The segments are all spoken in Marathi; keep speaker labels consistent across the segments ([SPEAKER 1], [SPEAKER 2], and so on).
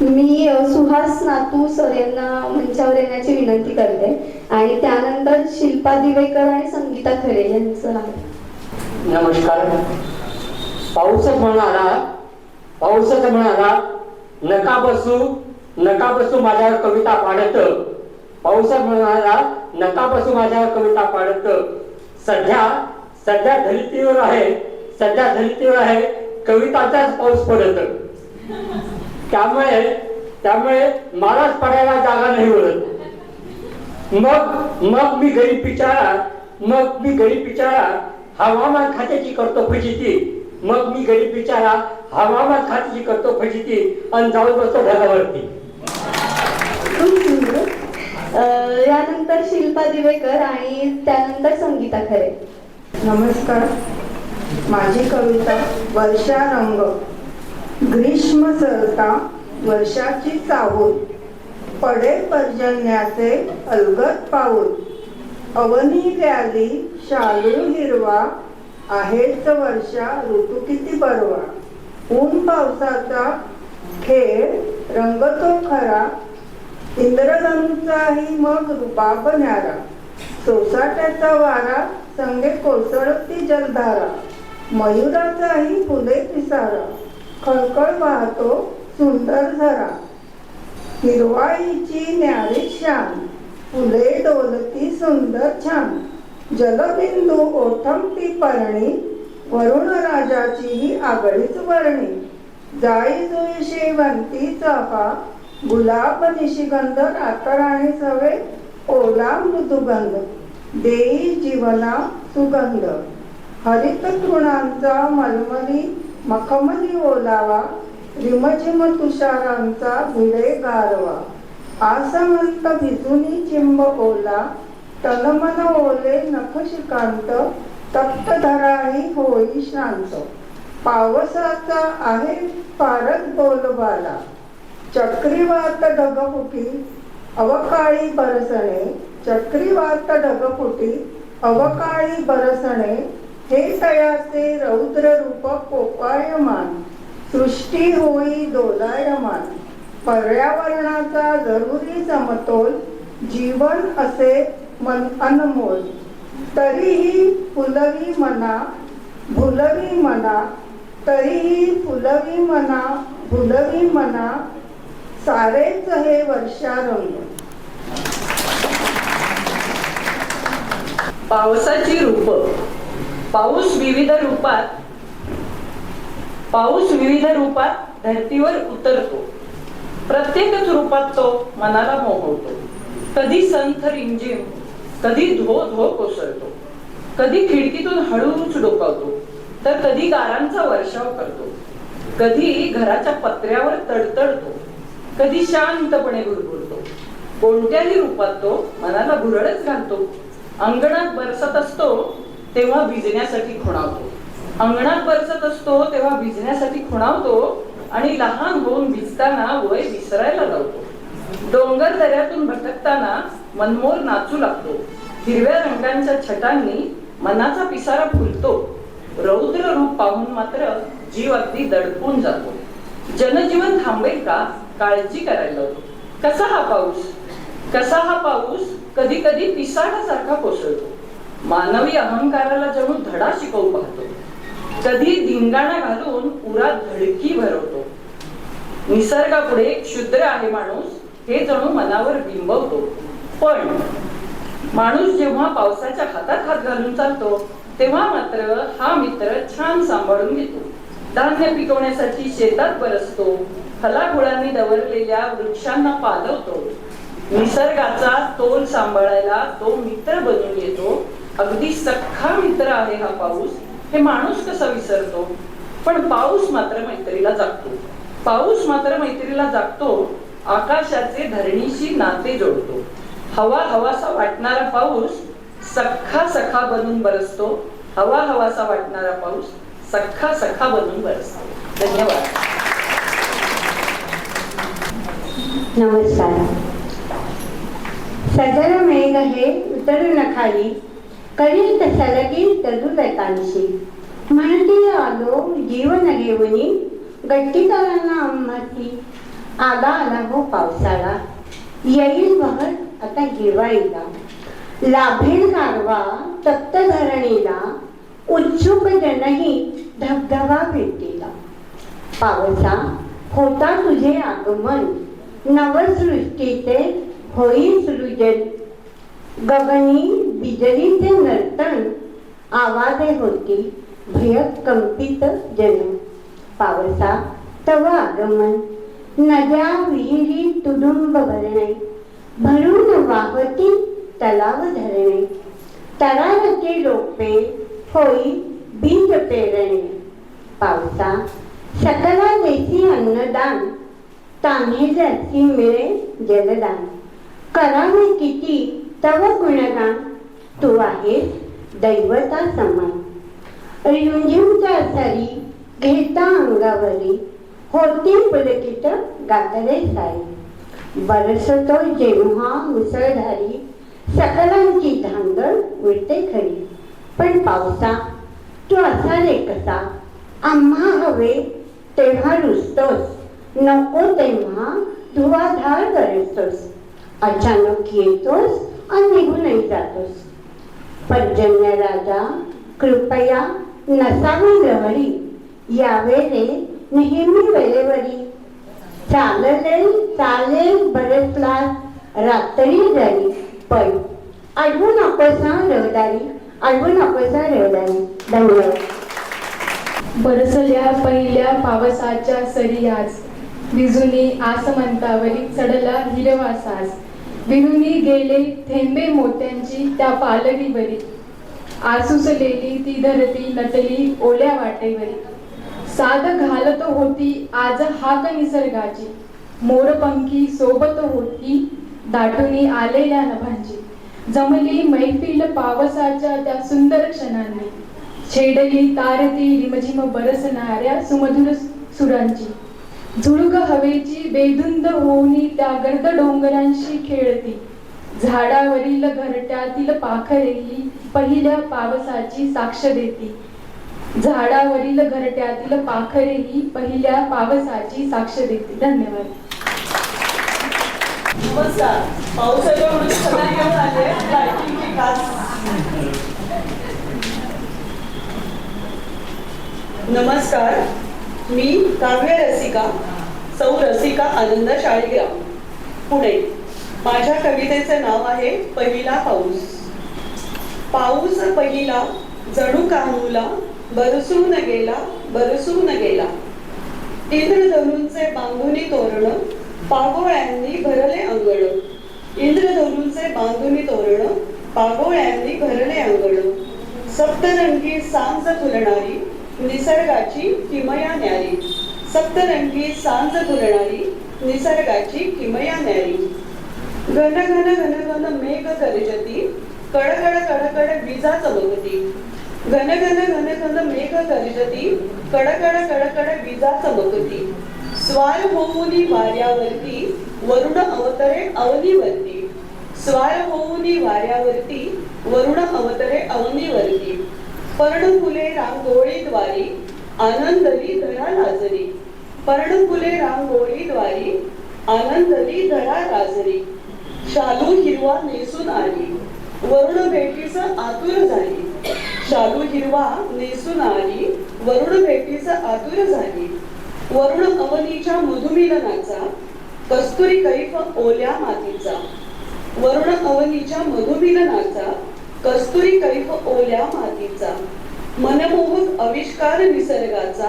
[SPEAKER 1] मी सुहास नातू सर यांना मंचावर येण्याची विनंती करते. आणि त्यानंतर शिल्पा दिवेकर आणि संगीता खरे यांचं आहे.
[SPEAKER 2] नमस्कार. पाऊस म्हणाला पाऊसच म्हणाला नका बसू नका बसू माझ्यावर कविता पाडत. पाऊस म्हणाला नका बसू माझ्यावर कविता पाडत. सध्या सध्या धरतीवर आहे सध्या धरतीवर आहे कविताचाच पाऊस पडत. त्यामुळे त्यामुळे मलाच पडायला जागा नाही उरत. मग मग मी गरीब बिचारा मग मी गरीब बिचारा हवामान खात्याची करतो फजिती. मग मी गरीब बिचारा हवामान खात्याची करतो फजिती आणि जाऊन बसतो ढगावरती.
[SPEAKER 1] यानंतर शिल्पा दिवेकर आणि त्यानंतर संगीता खरे.
[SPEAKER 3] नमस्कार. माझी कविता वर्षा रंग ग्रीष्म सहसा वर्षाची चाहूल पडे पर्जन्याचे अलगत पाऊल. अवनी व्याली शालू हिरवा आहेच वर्षा ऋतू किती बरवा. ऊन पावसाचा खेळ रंगतो खरा. इंद्रधनुचाही मग रूपा न्यारा. सोसाट्याचा वारा संगे कोसळती जलधारा. मयुराचाही फुले पिसारा. खळखळ वाहतो सुंदर झरा हिरवाईची न्यारी शान फुले डोलती सुंदर छान. जलबिंदू ओठंबती परणी वरुण राजाची ही आगळीच वर्णी. जाई जुई शेवंती चाफा गुलाब निशिगंध रातराणी सवे ओला मृदुगंध देई जीवना सुगंध. हरित तृणांचा मलमली मखमली ओलावा रिमझिम तुषारांचा भिडे गारवा. आसमंत भिजुनी चिंब ओला तनमन ओले नख शिकांत तप्तधराही होई शांत पावसाचा आहे फारच बोलबाला. चक्रीवात ढगफुटी अवकाळी बरसणे. चक्रीवात ढगफुटी अवकाळी बरसणे. हे तयाचे रौद्र रूप कोपायमान सृष्टी होई दोलायमान. पर्यावरणाचा जरुरी समतोल जीवन असे मन अनमोल. तरीही फुलवी मना भुलवी मना तरीही फुलवी मना भुलवी मना सारेच हे वर्षारंग
[SPEAKER 4] पावसाची रूप. पाऊस विविध रूपात पाऊस विविध रूपात धरतीवर उतरतो. प्रत्येकच रूपात तो मनाला मोहवतो कधी संथ रिमझिम कधी धो धो कोसळतो. कधी खिडकीतून हळूच डोकावतो तर कधी गारांचा वर्षाव करतो. कधी घराच्या पत्र्यावर तडतडतो कधी शांतपणे गुरगुरतो. कोणत्याही रूपात तो मनाला भुरळच घालतो. अंगणात बरसत असतो तेव्हा भिजण्यासाठी खुणावतो. अंगणात बरसत असतो तेव्हा भिजण्यासाठी खुणावतो आणि लहान होऊन भिजताना वय विसरायला लावतो. डोंगर दऱ्यातून भटकताना मनमोर नाचू लागतो. हिरव्या रंगांच्या छटांनी मनाचा पिसारा फुलतो. रौद्र रूप पाहून मात्र जीव अगदी दडपून जातो. जनजीवन थांबेल का? काळजी करायला लावतो. कसा हा पाऊस? कसा हा पाऊस? कधी कधी पिसाडासारखा कोसळतो. मानवी अहंकाराला जणू धडा शिकवू पाहतो. कधी धिंगाणा घालून पुरा धडकी भरवतो. निसर्गापुढे क्षुद्र आहे माणूस हे जणू मनावर बिंबवतो. पण माणूस जेव्हा पावसाच्या हातात हात घालून चालतो तेव्हा मात्र हा मित्र छान सांभाळून घेतो. धान्य पिकवण्यासाठी शेतात बरसतो फलाफुळांनी दवरलेल्या वृक्षांना पालवतो. निसर्गाचा तोल सांभाळायला तो मित्र बनून येतो अगदी सख्खा मित्र आहे हा पाऊस. हे माणूस कसा विसरतो? पण पाऊस मात्र मैत्रीला जागतो. पाऊस मात्र मैत्रीला जागतो आकाशाचे धरणीशी नाते जोडतो. हवा हवासा वाटणारा पाऊस सख्खा सखा बनून बरसतो. हवा हवासा वाटणारा पाऊस सख्खा सखा बनून बरसतो. धन्यवाद.
[SPEAKER 5] नमस्कार. सदर मेघ हे उतरून खाली करील तसा लगीन तदुदकांशी म्हणती आलो जीवन घेऊनी गट्टीदारांना आम्हाची
[SPEAKER 6] आला आला हो पावसाळा. येईल बहर आता हिवाळीला. लाभेल गारवा तप्त धरणीला. उत्सुक जनही धबधबा भेटीला. पावसा होता तुझे आगमन. नवसृष्टीचे होई सृजन. गगनी बिजलीचे नर्तन आवाजे होती भयक कंपित जन. पावसा तव आगमन नद्या विहिरी तुडुंब भरणे भरून वाहती तलाव धरणे तरारचे रोपे होई बीज पेरणे. पावसा सकला देशी अन्नदान ताने जाती मिळे जलदान. करावे किती तव गुणगान तू आहेस दैवता समान. रिमझिमच्या सरी घेता अंगावरी होती पुलकित गातले साई. बरसतो जेव्हा मुसळधारी सकलांची धांगड उडते खरी. पण पावसा तू असा रे कसा? आम्हा हवे तेव्हा रुसतोस नको तेव्हा धुवाधार करतोस. अचानक येतोस आणि निघूनही जातोस. पर्जन्य राजा कृपया नसावी लहरी यावेळे नेहमी वेळेवरी. चालले चालेल बरसला रात्री जरी पण अडवू नकोसा रहदारी अडवू नकोसा रहदारी. धन्यवाद.
[SPEAKER 7] बरसल्या पहिल्या पावसाच्या सरी आज. विजुनी आसमंतावरी चढला हिरवासास विरुनी गेले थेंबे मोत्यांची त्या पालवीवरी. आसुसलेली ती धरती नटली ओल्या वाटेवरी. साध घालत होती आज हाक निसर्गाची. मोरपंखी सोबत होती दाटुनी आलेल्या नभांची. जमली मैफिल पावसाच्या त्या सुंदर क्षणांनी. छेडली तारती रिमझिम बरसणाऱ्या सुमधुर सुरांची. झुळग हवेची बेधुंद होऊनी त्या गर्द डोंगरांशी खेळती. झाडावरील घरट्यातील पाखरेही पहिल्या पावसाची साक्ष देती. झाडावरील घरट्यातील पाखरेही पहिल्या पावसाची साक्ष देते. धन्यवाद.
[SPEAKER 8] नमस्कार. पावसाच्या म्हणून घेऊन आले खास. नमस्कार. मी काव्य रसिका सौ रसिका आनंद शाळेग्राम पुणे. माझ्या कवितेचे नाव आहे पहिला पाऊस. पाऊस पहिला जणू काहूला बरसून गेला बरसून गेला. इंद्रधनुंचे बांधुनी तोरण पागोळ्यांनी भरले अंगण. इंद्रधनुंचे बांधुनी तोरण पागोळ्यांनी भरले अंगण. सप्तरंगी सांज फुलणारी निसर्गाची किमया न्यारी. सप्तरंगी सांज तुलणारी निसर्गाची किमया न्यारी. घन घन घन घन मेघ गर्जती कडकड कडकड विजा चमकती. घन घन घन घन मेघ गर्जती कडकड कडकड विजा चमकती. स्वार होऊनी वाऱ्यावरती वरुण अवतरे अवनीवरती. स्वार होऊनी वाऱ्यावरती वरुण अवतरे अवनीवरती. पर्णफुले रांगोळीद्वारी आनंदली धरा लाजरी. रांगोळी द्वारी आनंदली धरा राजरी शालू हिरवा नेसून आली. वरुण भेटीच आतुर झाली. शालू हिरवा नेसून आली. वरुण भेटीच आतुर झाली. वरुण अवनीच्या मधुमिलनाचा कस्तुरी कैफ ओल्या मातीचा. वरुण अवनीच्या मधुमिलनाचा कस्तुरी कैफ ओल्या मातीचा मनमोहक आविष्कार निसर्गाचा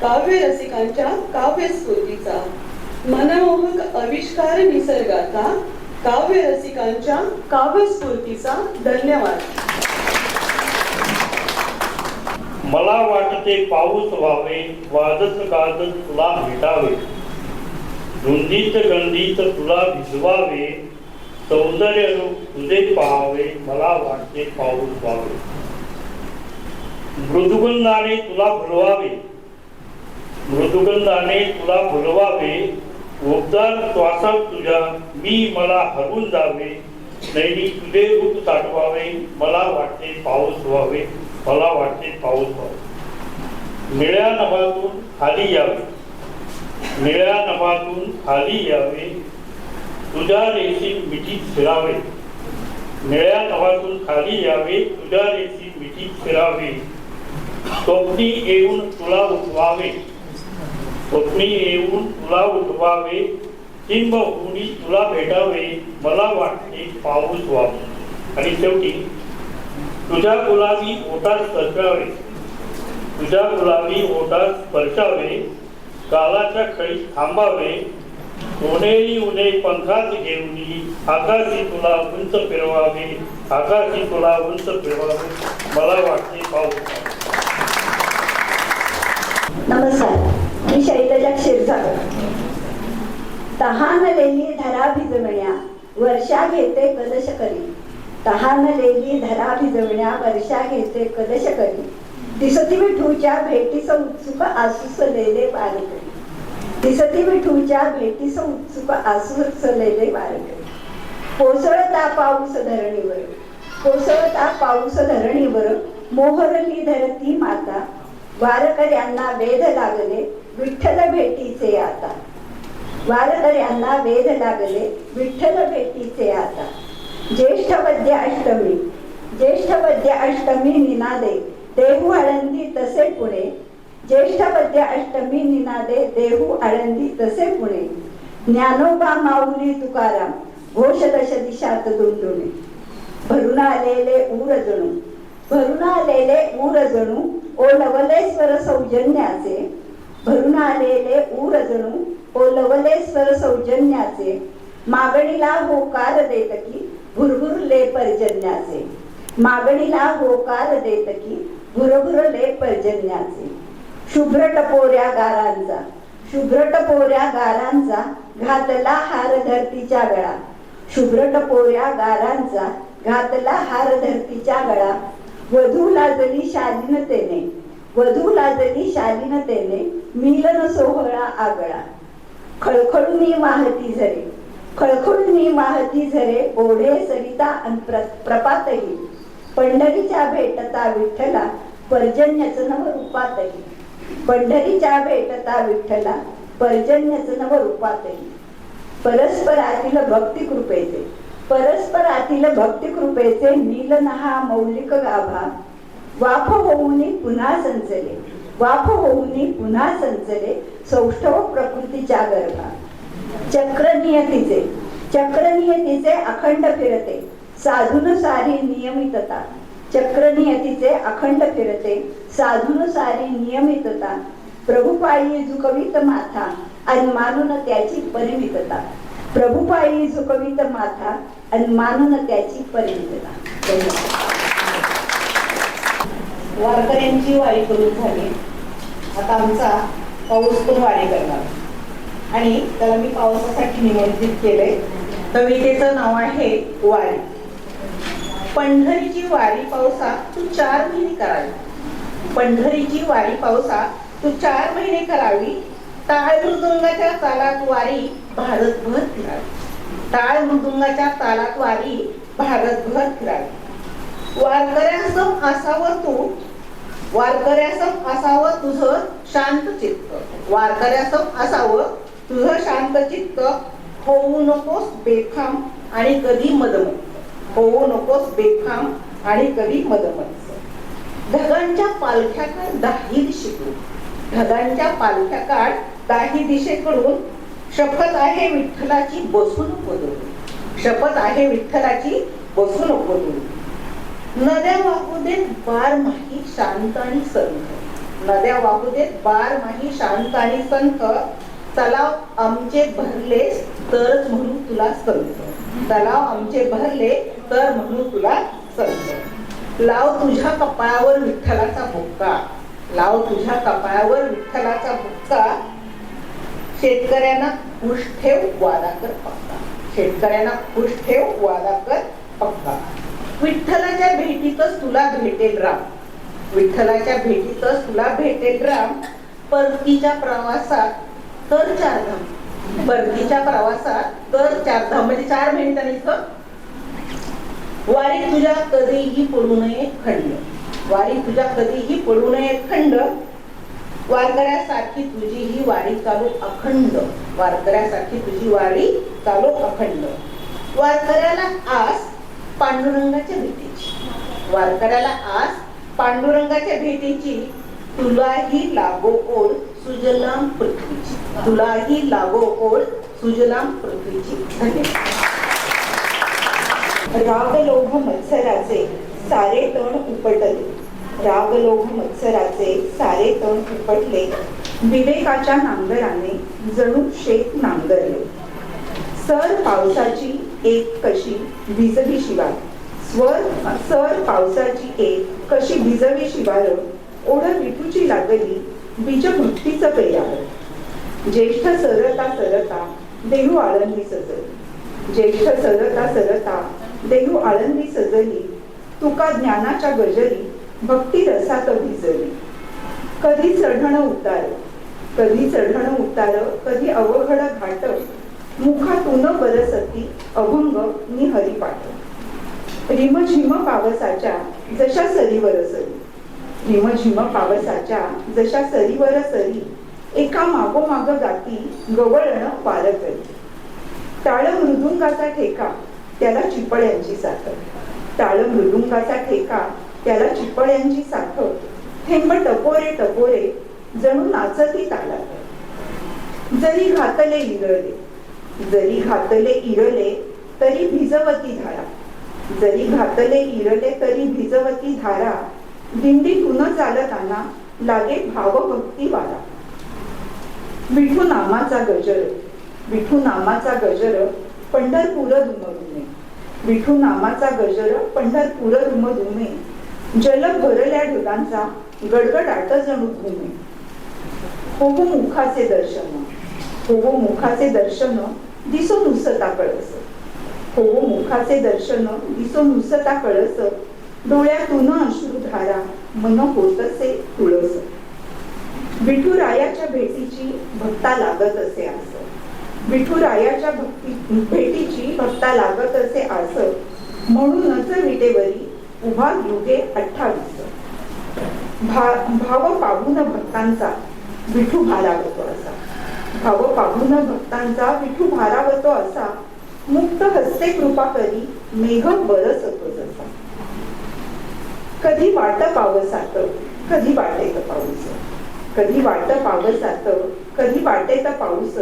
[SPEAKER 8] काव्य रसिकांच्या काव्य स्फूर्तीचा मनमोहक आविष्कार निसर्गाचा काव्य रसिकांच्या काव्य स्फूर्तीचा धन्यवाद.
[SPEAKER 9] मला वाटते पाऊस व्हावे वाजत गाजत तुला भेटावे. धुंदीत गंदीत तुला भिजवावे सौंदर्य रूप तुझे पाहावे मला वाटते पाऊस व्हावे मृदुगंधाने तुला भुलवावे मृदुगंधाने तुला भुलवावे उबदार श्वासात तुझ्या मी मला हरवून जावे. नैनी तुझे रूप साठवावे मला वाटते पाऊस व्हावे मला वाटते पाऊस व्हावे निळ्या नभातून खाली यावे. निळ्या नभातून खाली यावे. तुझ्या रेशीम मिठीत फिरावे. निळ्या नवातून खाली यावे तुझ्या रेशीम मिठीत फिरावे. स्वप्नी येऊन तुला उठवावे. स्वप्नी येऊन तुला उठवावे. किंबहुनी तुला भेटावे. मला वाटते पाऊस व्हावे आणि शेवटी तुझ्या गुलाबी ओटात स्पर्शावे तुझ्या गुलाबी ओटात स्पर्शावे. कालाच्या खळीत थांबावे. उन्हेही उन्हे पंखात घेऊनी आकाशी तुला उंच फिरवावे. आकाशी तुला उंच फिरवावे. मला वाटते पाऊस
[SPEAKER 10] नमस्कार. मी शैलजा क्षीरसागर. तहान लेली धरा भिजवण्या वर्षा घेते कलश करी. तहान लेली धरा भिजवण्या वर्षा घेते कलश करी. दिसती विठूच्या भेटीस उत्सुक आसुसलेले वारकरी दिसती विठूच्या भेटीस उत्सुक चलेले वारकरी कोसळता पाऊस धरणीवर. कोसळता पाऊस धरणीवर मोहरली धरती माता. वारकऱ्यांना वेध लागले विठ्ठल भेटीचे आता. वारकऱ्यांना वेध लागले विठ्ठल भेटीचे आता. ज्येष्ठ वद्य अष्टमी. ज्येष्ठ वद्य अष्टमी निनादे. देहू हळंदी तसे पुणे. ज्येष्ठ वद्य अष्टमी निनादे देहू आळंदी तसे पुणे. ज्ञानोबा माऊली तुकाराम घोष दश दिशात दुंदुणे. भरून आलेले ऊर जणू भरून आलेले ऊर जणू ओलवलेश्वर सौजन्याचे. भरून आलेले ऊर जणू ओलवलेश्वर सौजन्याचे. मागणीला होकार देत की भुरभुरले पर्जन्याचे. मागणीला होकार देत की भुरभुरले पर्जन्याचे. शुभ्र टपोऱ्या गारांचा शुभ्र टपोऱ्या गारांचा घातला हार धरतीच्या गळा. शुभ्र टपोऱ्या गारांचा घातला हार धरतीच्या गळा. वधू लाजली शालीनतेने. वधू लाजली शालीनतेने मिलन सोहळा आगळा. खळखळून वाहती झरे. खळखळून वाहती झरे ओढे सरिता प्र- प्रपातही. पंढरीच्या भेटता विठ्ठला पर्जन्यच नव रूपातही पंढरीच्या भेटता विठ्ठला पर्जन्यच नव रूपातही. परस्परातील भक्ती कृपेचे परस्परातील भक्ती कृपेचे मिलन मौलिक गाभा. वाफ होऊनी पुन्हा संचले वाफ होऊनी पुन्हा संचले सौष्ठव प्रकृतीच्या गर्भा. चक्र नियतीचे अखंड फिरते साधून सारी नियमितता. चक्र नियतीचे अखंड फिरते. साधून सारी नियमितता. प्रभुपायी झुकवित माथा आणि मानून त्याची परिमितता. प्रभुपायी झुकवित माथा आणि मानून त्याची परिमितता.
[SPEAKER 11] वारकऱ्यांची वारी करून झाली. आता आमचा पाऊस पण वारी करणार. आणि त्याला मी पावसासाठी निमंत्रित केलंय. कवितेचं नाव आहे वारी. पंढरीची वारी पावसा तू चार महिने करावी. पंढरीची वारी पावसा तू चार महिने करावी. टाळ मृदुंगाच्या तालात वारी भारतभर फिरावी. टाळ मृदुंगाच्या तालात वारी भारतभर फिरावी. वारकऱ्यासम असावं तू वारकऱ्यासम असावं तुझं शांत चित्त. वारकऱ्यासम असावं तुझं शांत चित्त. होऊ नकोस बेखाम आणि कधी मदम. होऊ नकोस बेफाम आणि कधी मदमत ढगांच्या पालख्या काढ दाही दिशेकडून. ढगांच्या पालख्या काढ दाही दिशेकडून. शपथ आहे विठ्ठलाची बसून बदलून शपथ आहे विठ्ठलाची बसून बदलून नद्या वाहू देत बार माही शांत आणि संत नद्या वाहू देत बार माही शांत आणि संत तलाव आमचे भरले तरच म्हणून तुला संत तलाव आमचे भरले तर म्हणून तुला संत लाव तुझ्या कपाळावर विठ्ठलाचा भुक्का लाव तुझ्या कपाळावर विठ्ठलाचा भुक्का शेतकऱ्यांना खुश ठेव वादा कर पक्का. शेतकऱ्यांना खुश ठेव वादा कर पक्का. विठ्ठलाच्या भेटीतच तुला भेटेल राम. विठ्ठलाच्या भेटीतच तुला भेटेल राम. परतीच्या प्रवासात तर चारधाम परतीच्या प्रवासात तर चार धाम म्हणजे चार मिनिटांनी इथं. वारी तुझ्या कधीही पडू नये खंड. वारी तुझ्या कधीही पडू नये खंड.
[SPEAKER 12] वारकऱ्यासारखी तुझी ही वारी चालू अखंड. वारकऱ्यासारखी तुझी वारी चालू अखंड. वारकऱ्याला आस पांडुरंगाच्या भेटीची. वारकऱ्याला आस पांडुरंगाच्या भेटीची तुलाही लागो ओढ सुजलाम पृथ्वीची. तुलाही लागो ओढ सुजलाम पृथ्वीची. धन्यवाद. रागलोभ मत्सराचे सारे तण उपटले. रागलोभ मत्सराचे सारे तण उपटले. विवेकाच्या नांगराने जणू शेत नांगरले. सर पावसाची एक कशी भिजवी शिवार स्वर सर पावसाची एक कशी भिजवी शिवार ओढ विठूची लागली बीज भक्तीचं पेयावर ज्येष्ठ सरता सरता देहू आळंदी सजली. ज्येष्ठ सरता सरता देहू आळंदी सजली. तुका ज्ञानाच्या गजरी भक्ती रसात भिजली. कधी चढण उतार कधी चढण उतार कधी अवघड घाट मुखातून बरसती अभंग नि हरिपाठ. रिमझिम पावसाच्या जशा सरी. बरसली निमझिम पावसाच्या जशा सरीवर सरी एका मागोमाग गाती गवळण पारत टाळ मृदुंगाचा ठेका त्याला चिपळ्यांची साथ. टाळ मृदुंगाचा ठेका त्याला चिपळ्यांची साथ. थेंब टपोरे टपोरे जणू नाचती तालात. जरी घातले इरले जरी घातले इरले तरी भिजवती धारा. जरी घातले इरले तरी भिजवती धारा दिंडीतून चालताना लागे भावभक्ती वाला. विठू नामाचा गजर विठू नामाचा गजर पंढरपूर दुमदुमे विठू नामाचा गजर पंढरपूर दुमदुमे जल भरल्या ढगांचा गडगडाट जणू घुमे होगो मुखाचे दर्शन होगो मुखाचे दर्शन दिसो नुसता कळस. होगो मुखाचे दर्शन दिसो नुसता कळस डोळ्यातून अश्रुधारा मन होतसे तुळस. विठुरायाच्या भेटीची भक्ता लागत असे आस विठुरायाच्या भक्ती भेटीची भक्ता लागत असे आस म्हणूनच विटेवरी उभा युगे अठ्ठावीस. भा भाव पाहून भक्तांचा विठू भारावतो असा. भाव पाहून भक्तांचा विठू भारावतो असा. मुक्त हस्ते कृपा करी मेघ बरसतो जसा. कधी वाट पावसात कधी वाटेत पाऊस कधी वाट पावसात कधी वाटेत पाऊस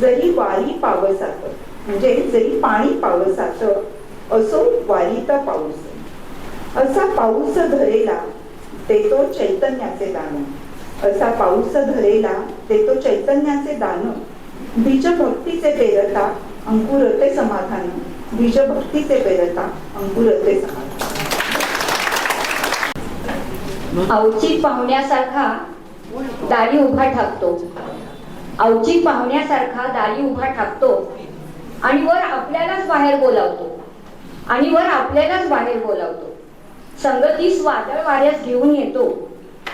[SPEAKER 12] जरी वारी पावसात म्हणजे जरी पाणी पावसात असो वारीत पाऊस असा पाऊस धरेला देतो चैतन्याचे दान. असा पाऊस धरेला देतो चैतन्याचे दान. बीज भक्तीचे पेरता अंकुरते समाधान. बीज भक्तीचे पेरता अंकुरते समाधान.
[SPEAKER 13] अवचित पाहुण्यासारखा दारी उभा ठाकतो. अवचित पाहुण्यासारखा दारी उभा ठाकतो आणि वर आपल्यालाच बाहेर बोलावतो. आणि वर आपल्यालाच बाहेर बोलावतो. संगतीस वादळ वाऱ्यास घेऊन येतो.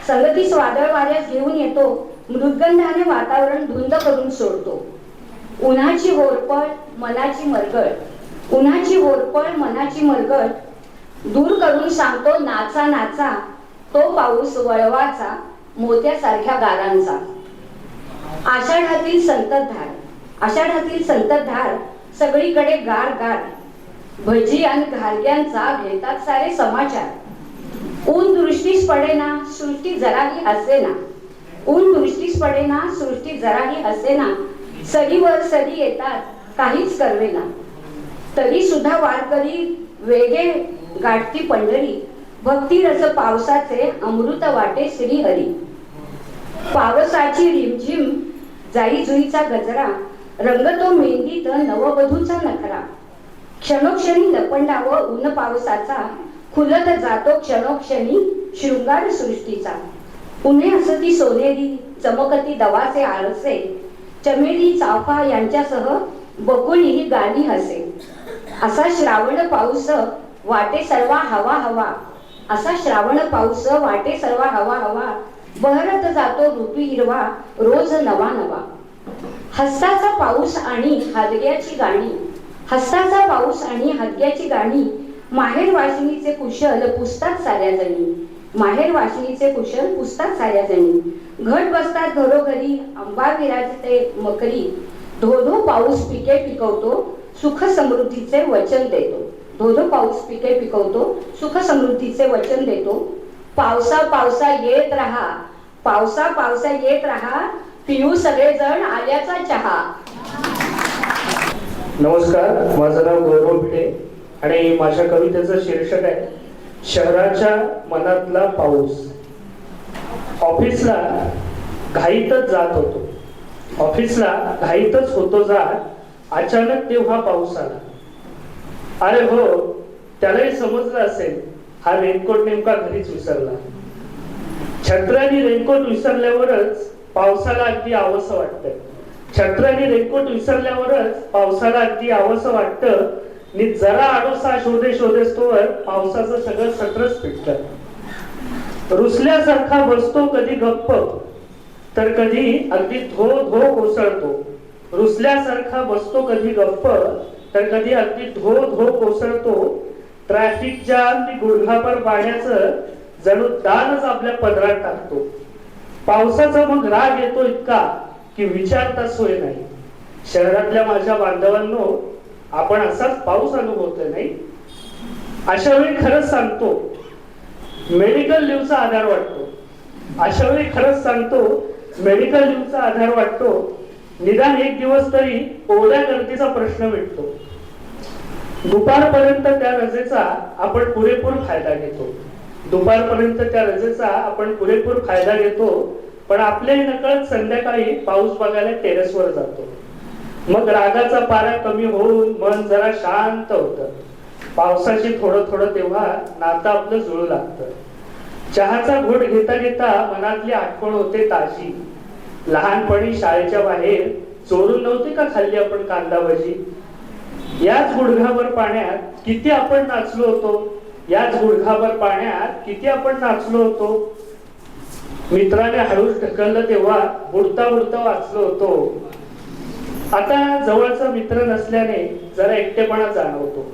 [SPEAKER 13] संगतीस वादळ वाऱ्यास घेऊन येतो. मृदगंधाने वातावरण धुंद करून सोडतो. उन्हाची होरपळ मनाची मरगळ. उन्हाची होरपळ मनाची मरगळ. दूर करून सांगतो नाचा नाचा. तो पाऊस वळवाचा मोत्यासारख्या गारांचा. आषाढातील संततधार आषाढातील संततधार सगळीकडे गार गार. भजी आणि घालग्यांचा घेतात सारे समाचार. ऊन दृष्टीस पडेना सृष्टी जराही हसेना ऊन दृष्टीस पडे ना सृष्टी जराही हसेना सरीवर सरी येतात काहीच करवेना. तरी सुद्धा वारकरी वेगे गाठती पंढरी. भक्ती रस पावसाचे अमृत वाटे श्री हरी. पावसाची रिमझिम जाई जुईचा गजरा रंगतो मेहंदीत नववधूचा नखरा. क्षणोक्षणी लपंडावं ऊन पावसाचा खुलत जातो क्षणोक्षणी शृंगार सृष्टीचा. उन्हे असती सोनेरी चमकती दवाचे आळसे चमेली चाफा यांच्यासह बकुळी ही गाणी हसे. असा श्रावण पाऊस वाटे सर्वा हवा हवा असा श्रावण पाऊस वाटे सर्वा हवा हवा. बहरत जातो ऋतू हिरवा रोज नवा नवा. हस्ताचा पाऊस आणि हादग्याची गाणी. हस्ताचा पाऊस आणि हादग्याची गाणी. माहेर वाशिनीचे कुशल पुसतात साऱ्या जणी. माहेर वाशिनीचे कुशल पुसतात साऱ्या जणी. घट बसतात घरोघरी आंबा विराजते मकरी. धो धो पाऊस पिके पिकवतो सुख समृद्धीचे वचन देतो. धोधो पाऊस पिके पिकवतो सुख समृद्धीचे वचन देतो. पावसा पावसा येत राहा. पावसा पावसा येत राहा. पिऊ सगळेजण आल्याचा चहा.
[SPEAKER 14] नमस्कार माझं नाव गौरव भिडे आणि माझ्या कवितेचं शीर्षक आहे शहराच्या मनातला पाऊस. ऑफिसला घाईतच जात होतो. ऑफिसला घाईतच होतो जात अचानक तेव्हा पाऊस आला. अरे हो त्यालाही समजलं असेल. हा रेनकोट नेमका घरीच विसरला. छत्र आणि रेनकोट विसरल्यावरच पावसाला अगदी आवस वाटतं. छत्र आणि रेनकोट विसरल्यावरच पावसाला अगदी आवस वाटतं. नि जरा आडोसा शोधे शोधेस तोवर पावसाचं सगळं सत्रच पिटत रुसल्यासारखा बसतो कधी गप्प तर कधी अगदी धो धो कोसळतो. रुसल्यासारखा बसतो कधी गप्प तर कधी अगदी धो धो कोसळतो. ट्रॅफिक जाम गुडघापर पाण्याचं जणू दानच आपल्या पदरात टाकतो. पावसाचा मग राग येतो इतका की विचारता सोय नाही. शहरातल्या माझ्या बांधवांनो आपण असाच पाऊस अनुभवतोय नाही? अशा वेळी खरंच सांगतो मेडिकल लिव्हचा आधार वाटतो. अशा वेळी खरंच सांगतो मेडिकल लिव्हचा आधार वाटतो निदान एक दिवस तरी ओल्या गर्दीचा प्रश्न मिटतो. दुपारपर्यंत त्या रजेचा आपण पुरेपूर फायदा घेतो. दुपारपर्यंत त्या रजेचा आपण पुरेपूर फायदा घेतो पण आपल्याही नकळत संध्याकाळी पाऊस बघायला टेरेसवर जातो. मग रागाचा पारा कमी होऊन मन जरा शांत होतं. पावसाची थोडं थोडं तेव्हा नातं आपलं जुळू लागतं. चहाचा घोट घेता घेता मनातली आठवण होते ताजी. लहानपणी शाळेच्या बाहेर चोरून नव्हती का खाल्ली आपण कांदा भजी? याच गुडघाभर पाण्यात किती आपण नाचलो होतो? याच गुडघाभर पाण्यात किती आपण नाचलो होतो? मित्राने हळूच ढकललं तेव्हा बुडता बुडता वाचलो होतो. आता जवळचा मित्र नसल्याने जरा एकटेपणा जाणवतो.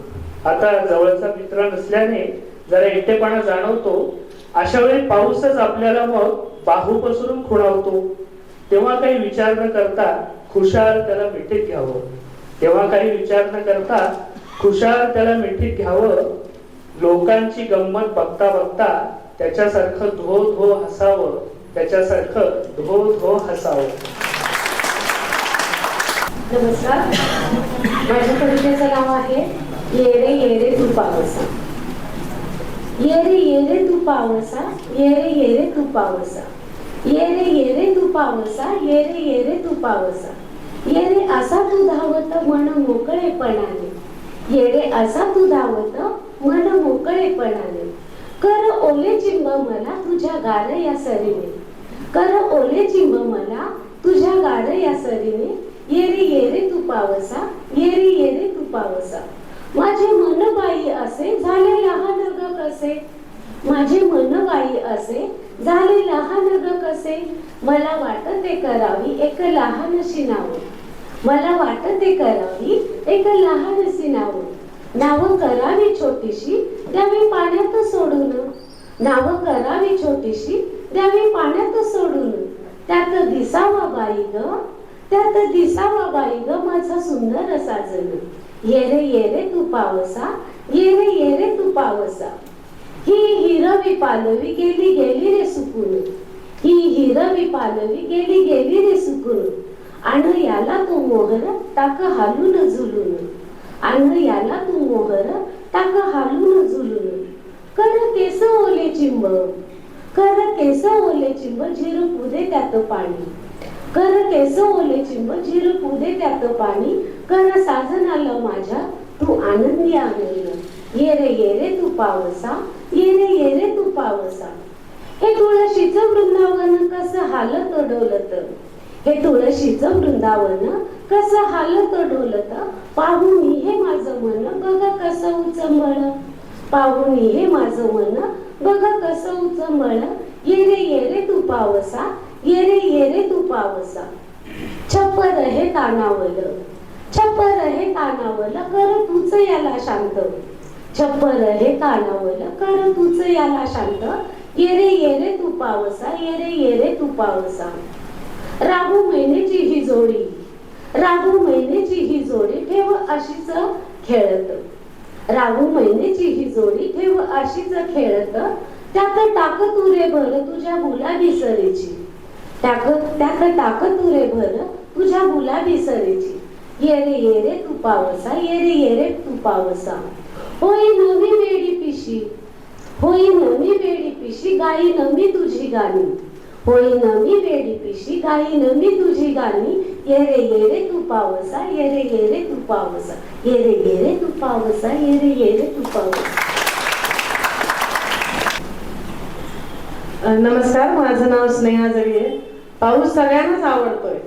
[SPEAKER 14] आता जवळचा मित्र नसल्याने जरा एकटेपणा जाणवतो. अशा वेळी पाऊसच आपल्याला मग बाहू पसरून खुणावतो. तेव्हा काही विचार न करता खुशाल त्याला मिठीत घ्यावं. तेव्हा काही विचार न करता खुशाल त्याला मिठीत घ्यावं. लोकांची गंमत बघता बघता त्याच्यासारखं धो धो हसावं. त्याच्यासारखं धो धो हसावं.
[SPEAKER 5] नमस्कार. माझ्या कवितेचं नाव आहे येरे येरे तू पावसा येरे येरे तू पावसा येरे येरे तू पावसा येरे येरे तू पावसा येरे येरे तू पावसा. येरे असा तू धावत मन मोकळेपणाने. येरे असा तू धावत मन मोकळेपणाने. कर ओले चिंब मला तुझ्या गार या सरीने. कर ओले चिंब मला तुझ्या गार या सरीने. येरे येरे तू पावसा येरे येरे तू पावसा. माझे मन बाई असे झाले लहान ग कसे? माझे मनवाई असे झाले लहान ग कसे? मला वाटत ते करावी एक लहानशी नाव मला वाटत ते करावी एक लहानशी नाव नाव करावी छोटीशी द्यावी पाण्यात सोडून. नाव करावी छोटीशी द्यावी पाण्यात सोडून. त्यात दिसावा बाई ग त्यात दिसावा बाई ग माझा सुंदर साजन. येरे येरे तू पावसा येरे येरे तू पावसा. ही हिरवी पालवी गेली गेली रे सुकून ही हिरवी पालवी गेली गेली रे सुकून आण याला तू मोहर टाक हालून झुलून. आण याला तू मोहर टाक हालून झुलून. कर केस ओले चिंब कर केस ओले चिंब झिर पुदे त्यात पाणी. कर केस ओले चिंब झिर पुदे त्यात पाणी. कर साधनाला माझ्या तू आनंदी आनंद. ये रे ये रे तू पावसा. ये रे ये रे तू पावसा. हे तुळशीचं वृंदावन कसं हालत डोलत हे तुळशीचं वृंदावन कसं हालत डोलत पाहून हे माझं मन बघ कसं उचंबळ. पाहून हे माझं मन बघ कसं उचंबळ. ये रे ये रे तू पावसा ये रे ये रे तू पावसा. छप्पर हे तानावल. छप्पर हे तानावल. कर तूच याला शांत. छप्पर हे कानावलं कारण तुझ याला शांत येरे येरे तू पावसा येरे येरे तू पावसा. राहू महिनेची ही जोडी. राहू महिनेची ही जोडी ठेव अशीच खेळत. राहू महिनेची ही जोडी ठेव अशीच खेळत. त्यात टाक तू रे भर तुझ्या गुलाबी सरीची. टाक त्यात टाक तू रे भर तुझ्या गुलाबी रे ये रे तू पावसा येरे येरे तू पावसा. होई नवी वेडी पिशी. होई नवी वेडी पिशी गाई नवी तुझी गाणी. होई नवी वेडी पिशी गाई नवी तुझी गाणी. येरे येरे तू पावसा येरे येरे तू पावसा. येरे येरे तू पावसा येरे येरे तू पावसा.
[SPEAKER 15] नमस्कार माझं नाव स्नेहा जगीये पाऊस सगळ्यांनाच आवडतोय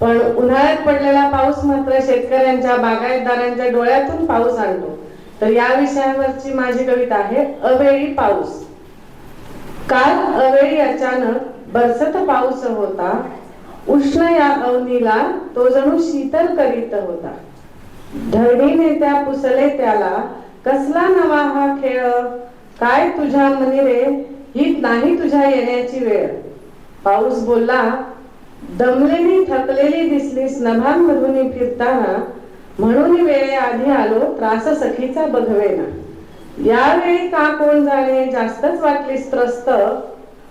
[SPEAKER 15] पण उन्हाळ्यात पडलेला पाऊस मात्र शेतकऱ्यांच्या बागायतदारांच्या डोळ्यातून पाऊस आणतो. तर या विषयावरची माझी कविता आहे अवेळी पाऊस. काल अवेळी अचानक बरसत पाऊस होता. उष्ण या अवनीला तो जणू शीतल करीत होता. धरणीने त्या पुसले त्याला कसला नवा हा खेळ? काय तुझ्या मनी रे ही नाही तुझ्या येण्याची वेळ. पाऊस बोलला दमलेली थकलेली दिसलीस नभांमधून फिरताना. म्हणून वेळेआधी आलो त्रास सखीचा बघवेना. यावेळी का कोण जाणे जास्तच वाटलीस त्रस्त.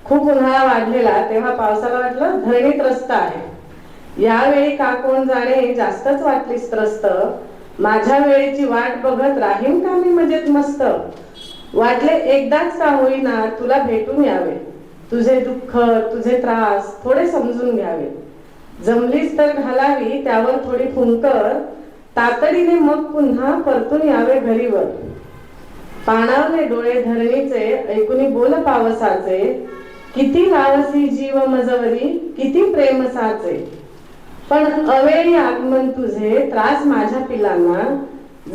[SPEAKER 15] खूप उन्हाळा वाढलेला तेव्हा पावसाला वाटलं धरणी त्रस्त आहे. यावेळी का कोण जाणे जास्तच वाटलीस त्रस्त. माझ्या वेळेची वाट बघत राहीन का मी मजेत मस्त? वाटले एकदाच का होईना तुला भेटून यावे. तुझे दुःख तुझे त्रास थोडे समजून घ्यावे. जमलीच तर घालावी त्यावर थोडी फुंकर. तातडीने मग पुन्हा परतून यावे घरीवर. पाणावले डोळे धरणीचे ऐकुनी बोल पावसाचे किती लालसी जीव मजवरी किती प्रेम साचे. पण अवेळी आगमन तुझे त्रास माझ्या पिलांना.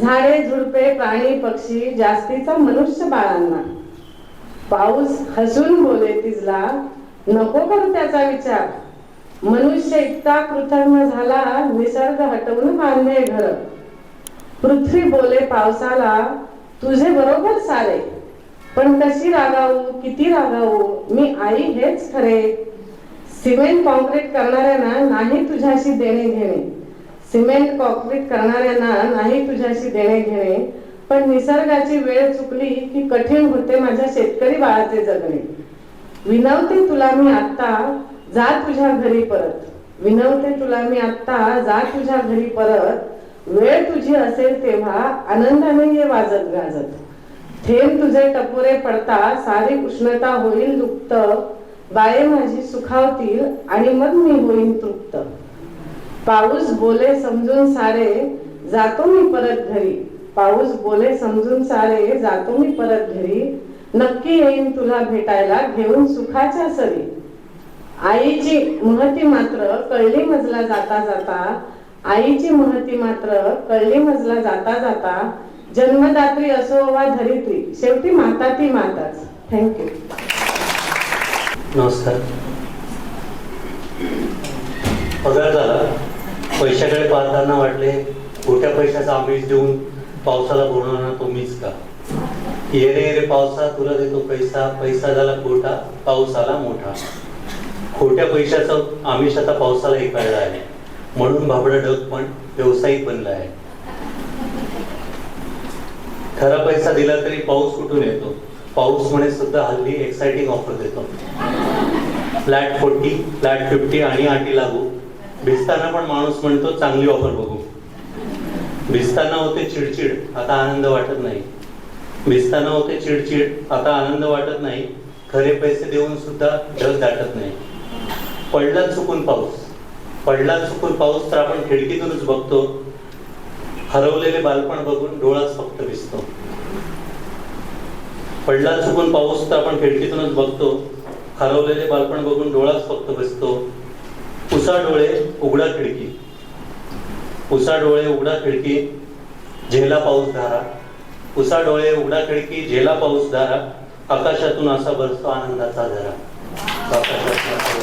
[SPEAKER 15] झाडे झुडपे प्राणी पक्षी जास्तीचा मनुष्य बाळांना. पाऊस हसून बोले तिजला नको करू त्याचा विचार. मनुष्य इतका कृतज्ञ झाला निसर्ग हटवून बांधे घर. पृथ्वी बोले पावसाला तुझे बरोबर सारे. पण कशी रागावू किती रागावू मी आई हेच खरे. सिमेंट कॉन्क्रीट करणाऱ्यांना नाही तुझ्याशी देणे घेणे. सिमेंट कॉन्क्रीट करणाऱ्यांना नाही तुझ्याशी देणे घेणे. पण निसर्गाची वेळ चुकली की कठीण होते माझ्या शेतकरी बाळाचे जगणे. विनवते तुला मी आत्ता जा तुझ्या घरी परत. विनवते तुला मी आत्ता जा तुझ्या घरी परत. वेळ तुझी असेल तेव्हा आनंदाने ये वाजत गाजत. थेंब तुझे टपोरे पडता सारी उष्णता होईल दुप्त. बाये माझी सुखावतील आणि मग मी होईन तृप्त. पाऊस बोले समजून सारे जातो मी परत घरी. पाऊस बोले समजून सारे जातो मी परत घरी. नक्की येईन तुला भेटायला घेऊन सुखाच्या सरी. आईची महती मात्र कळली मजला जाता जाता आईची महती मात्र कळली मजला जाता जाता जन्मदात्री असो वा धरित्री शेवटी माता ती माताच. थँक्यू
[SPEAKER 16] नमस्कार. पगार झाला. पैशाकडे पाहताना वाटले मोठ्या पैशाचा आमिष देऊन पावसाला बोलवणार तो मीच का? येरे येरे पावसा तुला देतो पैसा पैसा झाला खोटा पाऊस आला मोठा. खोट्या पैशाचं आमिष आता पावसालाही कळलं आहे. म्हणून भाबडं डग पण व्यावसायिक बनलं आहे. खरा पैसा दिला तरी पाऊस कुठून येतो? पाऊस म्हणे सुद्धा हल्ली एक्साइटिंग ऑफर देतो. फ्लॅट फोर्टी फ्लॅट फिफ्टी आणि आटी लागू. भिजताना पण माणूस म्हणतो चांगली ऑफर बघू. भिजताना होते चिडचिड आता आनंद वाटत नाही. भिजताना होते चिडचिड आता आनंद वाटत नाही. खरे पैसे देऊन सुद्धा ढग दाटत नाही. पडला चुकून पाऊस. पडला चुकून पाऊस तर आपण खिडकीतूनच बघतो. हरवलेले बालपण बघून डोळाच फक्त दिसतो. पडला चुकून पाऊस तर आपण खिडकीतूनच बघतो. हरवलेले बालपण बघून डोळाच फक्त बसतो उसा डोळे उघडा खिडकी. उसा डोळे उघडा खिडकी झेला पाऊस धारा. उसा डोळे उघडा खिडकी झेला पाऊस धारा. आकाशातून असा बरसतो आनंदाचा धरा. आकाशातून